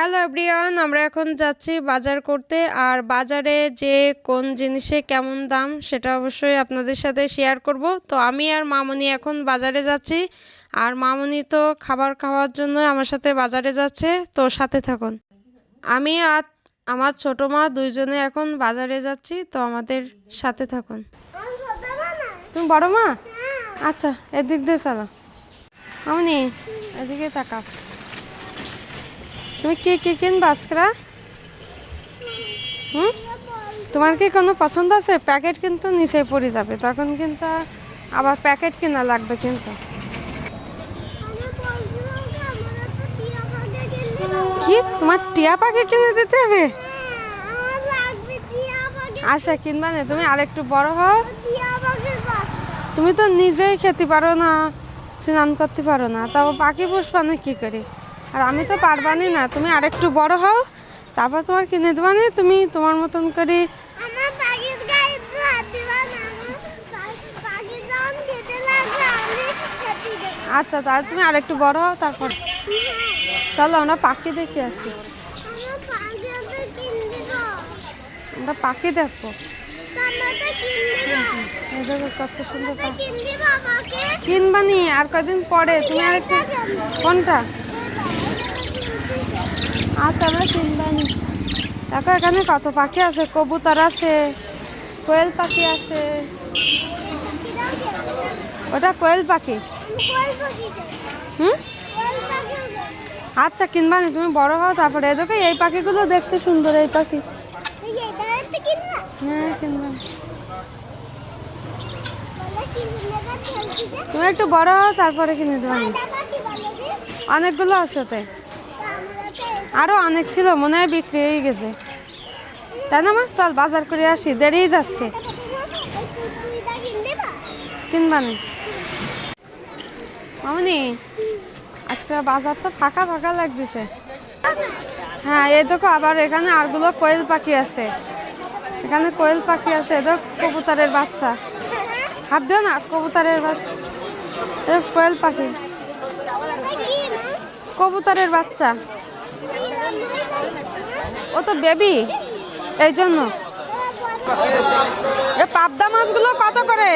Hello everyone আমরা এখন যাচ্ছি বাজার করতে। আর বাজারে যে কোন জিনিসে কেমন দাম সেটা অবশ্যই আপনাদের সাথে শেয়ার করব। তো আমি আর মামনি এখন বাজারে যাচ্ছি। আর মামনি তো খাবার খাওয়ার জন্য আমার সাথে বাজারে যাচ্ছে। তো সাথে থাকুন। আমি আর আমার ছোটো মা দুইজনে এখন বাজারে যাচ্ছি। তো আমাদের সাথে থাকুন। তুমি বড় মা? আচ্ছা এদিক দিয়ে চালো। মামনি এদিকে তাকাও। তুমি কি কি কিনবা আজকরা? হুম? তোমার কি কোনো পছন্দ আছে? প্যাকেট কিন্তু নিচে পড়ে যাবে। তখন কিন্তু আবার প্যাকেট কেনা লাগবে কিন্তু। কি? তোমার টিয়া পাখি কিনে দিতে হবে? আচ্ছা কিনবা না। তুমি আর একটু বড় হও। তুমি তো নিজেই খেতে পারো না, স্নান করতে পারো না। তাও পাখি পুষবা না কি করে? আর আমি তো পারবানি না। তুমি আরেকটু বড় হও তারপর তোমার কিনে দেবা না তুমি তোমার মতন করে আচ্ছা তাহলে তুমি আরেকটু বড় হও তারপর চলো আমরা পাখি দেখে আসি। আমার পাখি দেখব। কত সুন্দর কিনবানি আর কদিন পরে। তুমি আরেকটু কোনটা? আচ্ছা আমরা কিনবানি দেখো, এখানে কত পাখি আছে, কবুতর আছে, কোয়েল পাখি আছে। ওটা কোয়েল পাখি? হুম? আচ্ছা কিনবানি, তুমি বড় হও, তারপরে দেখো, এই পাখিগুলো দেখতে সুন্দর, এই পাখি। কিনবা হ্যাঁ না তুমি একটু বড় হও, তারপরে কিনে দেবো অনেকগুলো আছে ওতে। আমরা তো আরও অনেক ছিল, মনে হয় বিক্রি হয়ে গেছে। তাই না মা? চল বাজার করে আসি দেরি যাচ্ছে। কিনবি মামনি, আজকে বাজার তো ফাঁকা ফাঁকা লাগতেছে। হ্যাঁ এই দেখো আবার এখানে আরগুলো কোয়েল পাখি আছে। এখানে কোয়েল পাখি আছে এদের কবুতরের বাচ্চা। হাত দিও না, কবুতরের বাচ্চা। কোয়েল পাখি। কবুতরের বাচ্চা। ও তো বেবি, এই জন্য। এ পাবদা মাছগুলো কত করে?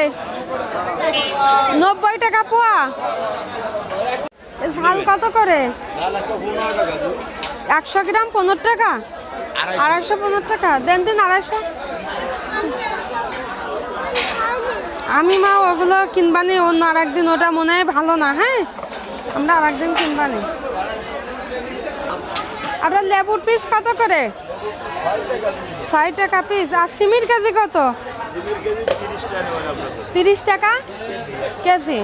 নব্বই টাকা পোয়া। ঝাল কত করে? একশো গ্রাম পনেরো টাকা? আড়াইশো পনেরো টাকা। দেন, দিন আড়াইশো। আমি মা ওগুলো কিনবানি, অন্য আর একদিন ওটা মনে হয় ভালো না হ্যাঁ? আমরা আর একদিন কিনবানি। আপনার লেবুর পিস কত করে? ছয় টাকা পিস আর সিমির কেজি কত? তিরিশ টাকা? কেজি।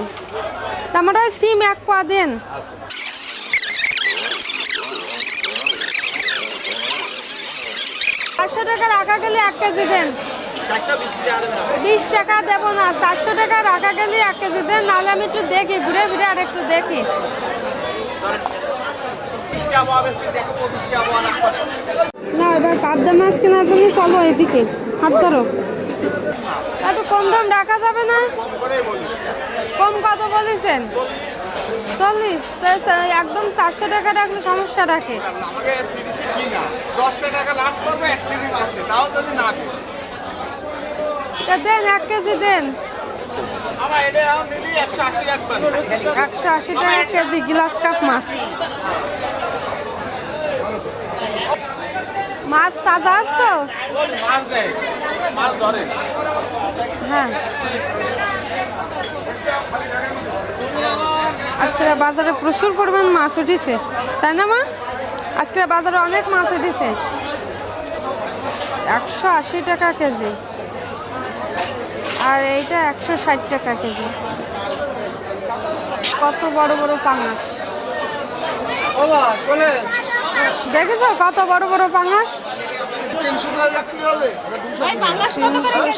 তারপরে ওই সিম এক পোয়া দেন। চারশো টাকা রাখা গেলে এক কেজি দেন। বিশ টাকা দেবো না। চারশো টাকা রাখা গেলে এক কেজি দেন। নাহলে আমি একটু দেখি, ঘুরে ঘুরে আর একটু দেখি। না এবার পাবদা মাছ কেনার জন্য চলো এদিকে। হাত ধরো। একটু কম দাম রাখা যাবে না? কম কত বলেছেন? চল্লিশ। একদম চারশো টাকা রাখলে সমস্যা রাখে। দেন এক কেজি দেন। একশো আশি টাকা কেজি গ্লাস কাপ মাছ। মাছ তাজা আছে তো? মাছ দেয় মাছ ধরে হ্যাঁ। আজকে বাজারে প্রচুর পরিমাণ মাছ উঠেছে। তাই না মা? আজকে বাজারে অনেক মাছ উঠেছে। একশো আশি টাকা কেজি। আর এইটা একশো ষাট টাকা কেজি। কত বড় বড় পাঙাশ। দেখেছ কত বড় বড় পাঙাশ?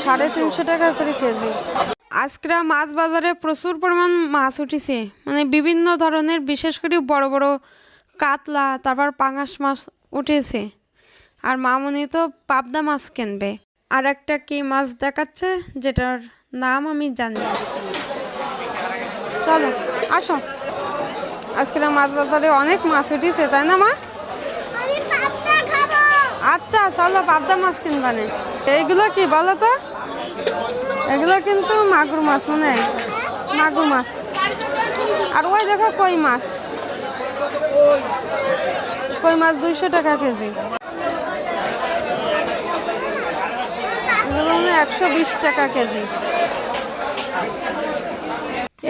সাড়ে তিনশো টাকা করে কেজি। আজকেরা মাছ বাজারে প্রচুর পরিমাণ মাছ উঠেছে। মানে বিভিন্ন ধরনের বিশেষ করে বড় বড় কাতলা তারপর পাঙাশ মাছ উঠেছে। আর মামনি তো পাবদা মাছ কিনবে। আর একটা কি মাছ দেখাচ্ছে যেটার নাম আমি জানি চলো আসো। আজকের মাছ বাজারে অনেক মাছ উঠেছে তাই না মা? আচ্ছা চলো পাবদা মাছ কিনবানে। এইগুলো কি বলো তো? এগুলো কিন্তু মাগুর মাছ, মনে? মাগুর মাছ। আর ওই দেখো কই মাছ। কই মাছ দুইশো টাকা কেজি। এগুলো একশো বিশ টাকা কেজি।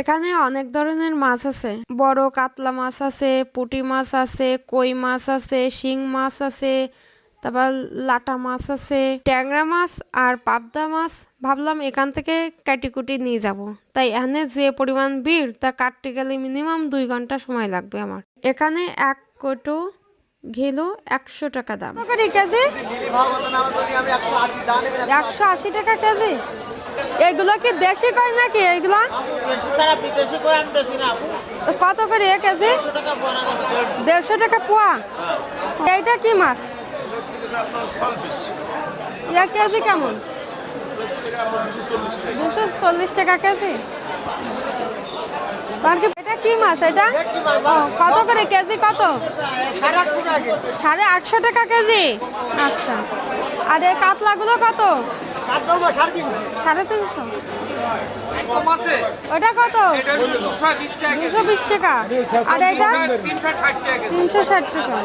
এখানে অনেক ধরনের মাছ আছে। বড় কাতলা মাছ আছে, পুটি মাছ আছে, কই মাছ আছে, শিং মাছ আছে। তারপর লাটা মাছ আছে, ট্যাংরা মাছ আর পাবদা মাছ। ভাবলাম এখান থেকে কাটিকুটি নিয়ে যাব। তাই এখানে যে পরিমাণ ভিড়, তা কাটতে গেলে মিনিমাম দুই ঘণ্টা সময় লাগবে আমার। এখানে এক কোটো ঘিলু একশো টাকা দাম। কেজি? একশো আশি টাকা কেজি। এগুলো কি দেশি কয় নাকি এগুলো? কত করে এক কেজি? দেড়শো টাকা পোয়া। এইটা কি মাছ? এক কেজি কেমন? দুশো চল্লিশ টাকা কেজি? এটা কি মাছ এটা? কত করে কেজি কত? সাড়ে আটশো টাকা কেজি। আচ্ছা। আর এই কাতলাগুলো কত? সাড়ে তিনশো। ওটা কত? দুশো বিশ টাকা আর এটা? তিনশো ষাট টাকা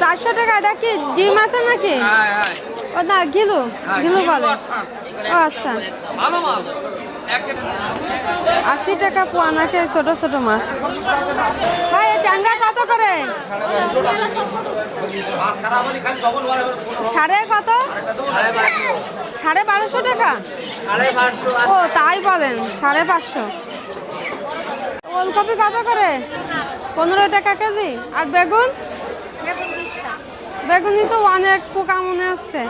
চারশো টাকা এটা কি ডিম আছে নাকি? হ্যাঁ হ্যাঁ। ও না গিলু গিলু বলে। আচ্ছা। ও আচ্ছা। আশি টাকা পোয়া নাকি ছোট ছোট মাছ। ভাই ট্যাংরা কত করে? সাড়ে কত? সাড়ে বারোশো টাকা? ও তাই বলেন সাড়ে পাঁচশো। ওলকপি কত করে? পনেরো টাকা কেজি? আর বেগুন? বেগুনি তো অনেক পোকা মনে হচ্ছে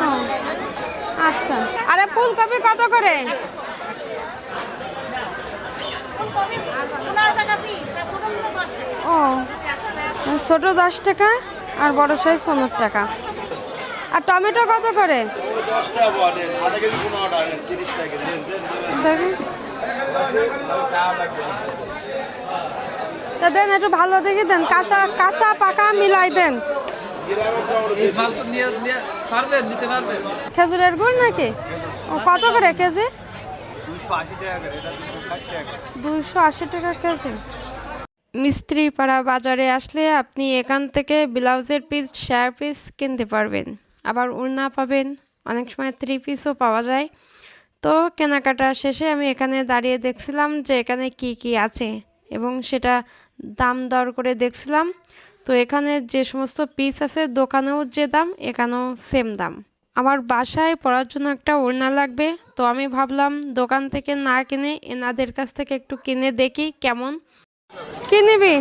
ও, আচ্ছা। আরে ফুলকপি কত করে? ও ছোট দশ টাকা আর বড় সাইজ পনেরো টাকা। আর টমেটো কত করে? দেখেন দেন, একটু ভালো দেখে দেন। কাঁচা কাঁচা, পাকা মিলাই দেন। খেজুরের গুড় নাকি? কত করে কেজি? দুশো আশি টাকা কেজি। মিস্ত্রি পাড়া বাজারে আসলে আপনি এখান থেকে ব্লাউজের পিস শেয়ার পিস কিনতে পারবেন। আবার উড়না পাবেন। অনেক সময় থ্রি পিসও পাওয়া যায়। তো কেনাকাটা শেষে আমি এখানে দাঁড়িয়ে দেখছিলাম যে এখানে কি কি আছে এবং সেটা দাম দর করে দেখছিলাম। তো এখানে যে সমস্ত পিস আছে, দোকানেও যে দাম, এখানেও সেম দাম। আমার বাসায় পড়ার জন্য একটা ওড়না লাগবে। তো আমি ভাবলাম দোকান থেকে না কিনে এনাদের কাছ থেকে একটু কিনে দেখি কেমন। কি নিবি?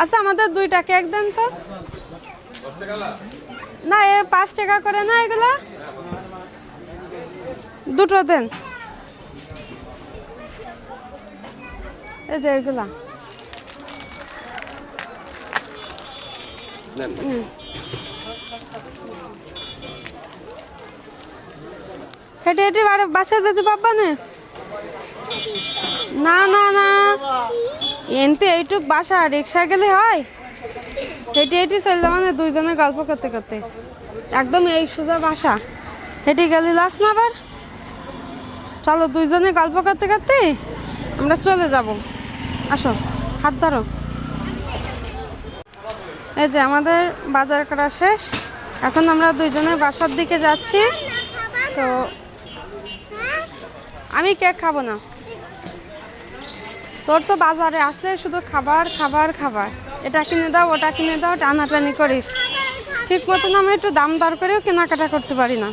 আচ্ছা আমাদের দুইটা কেক দেন তো। না, এ পাঁচ টাকা করে না এগুলা? দুটো দেন। এই যে এগুলা। হেঁটে হেঁটে বাসায় যেতে পারবা না? না না না। এনতে এইটুক বাসা রিক্সা গেলে হয়। হেঁটে হেঁটে চলে যাব না দুইজনে গল্প করতে করতে। একদম এই সোজা বাসা। হেঁটে গেলে লাস না আবার চলো দুইজনে গল্প করতে করতে আমরা চলে যাব। আসো, হাত ধরো। এই যে আমাদের বাজার করা শেষ। এখন আমরা দুইজনে বাসার দিকে যাচ্ছি। তো আমি কেক খাব না। তোর তো বাজারে আসলে শুধু খাবার খাবার খাবার। এটা কিনে দাও, ওটা কিনে দাও, টানাটানি করিস। ঠিক মতন আমি একটু দাম দর করেও কেনাকাটা করতে পারি না।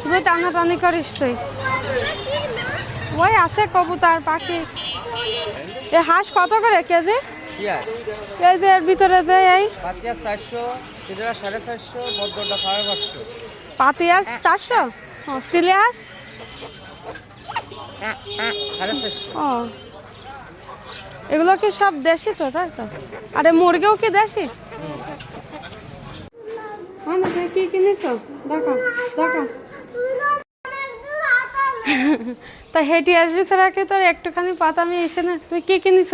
শুধু টানাটানি করিস তুই। ওই আছে কবুতর পাখি। এ হাঁস কত করে কেজি? যে এর ভিতরে যে এই সাড়ে চারশো বদ্রটা সাড়ে পাঁচশো। পাতি হাঁস চারশো? ও সিলে হাঁস ও। এগুলো কি সব দেশি তো তাই তো? আরে মুরগিও কি দেশি? হ্যাঁ কি কিনেছো? দেখো দেখো। তা হেঁটে আসবি ছাড়াকে তোর একটুখানি পাতা আমি এসে না তুমি কি কিনিস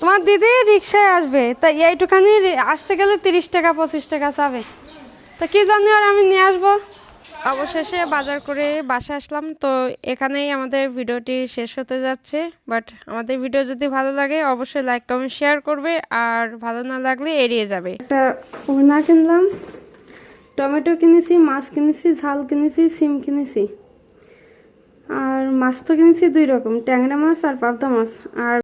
তোমার দিদি রিক্সায় আসবে। তা এইটুখানি আসতে গেলে তিরিশ টাকা পঁচিশ টাকা চাবে। তা কি জানি আর আমি নিয়ে আসব? অবশেষে বাজার করে বাসা আসলাম। তো এখানেই আমাদের ভিডিওটি শেষ হতে যাচ্ছে। বাট আমাদের ভিডিও যদি ভালো লাগে অবশ্যই লাইক কমেন্ট শেয়ার করবে। আর ভালো না লাগলে এড়িয়ে যাবে। একটা ওনা কিনলাম। টমেটো কিনেছি মাছ কিনেছি ঝাল কিনেছি সিম কিনেছি। আর মাছ তো কিনেছি দুই রকম ট্যাংরা মাছ আর পাবদা মাছ। আর